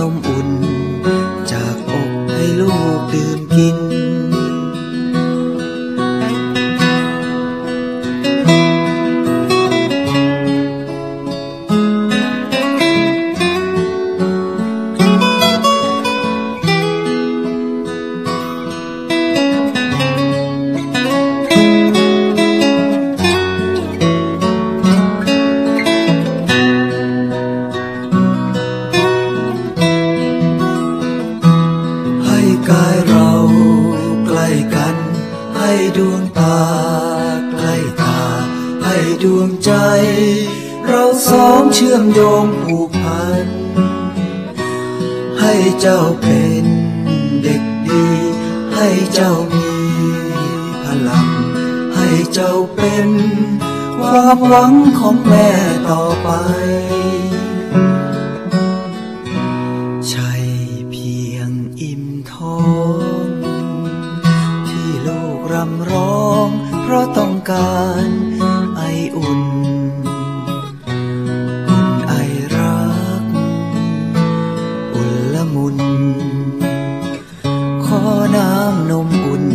น้ำนมอุ่น จากอกให้ลูกดื่มกิน ใกล้ตาให้ดวงใจ เราสองเชื่อมโยงผูกพัน ให้เจ้าเป็นเด็กดี ให้เจ้ามีพลัง ให้เจ้าเป็นความหวังของแม่ต่อไป ใช่เพียงอิ่มท้อง ที่ลูกรำร้อง ราะต้องการไออุ่น อุ่นไอรัก อุ่นละมุน ขอน้ำนมอุ่น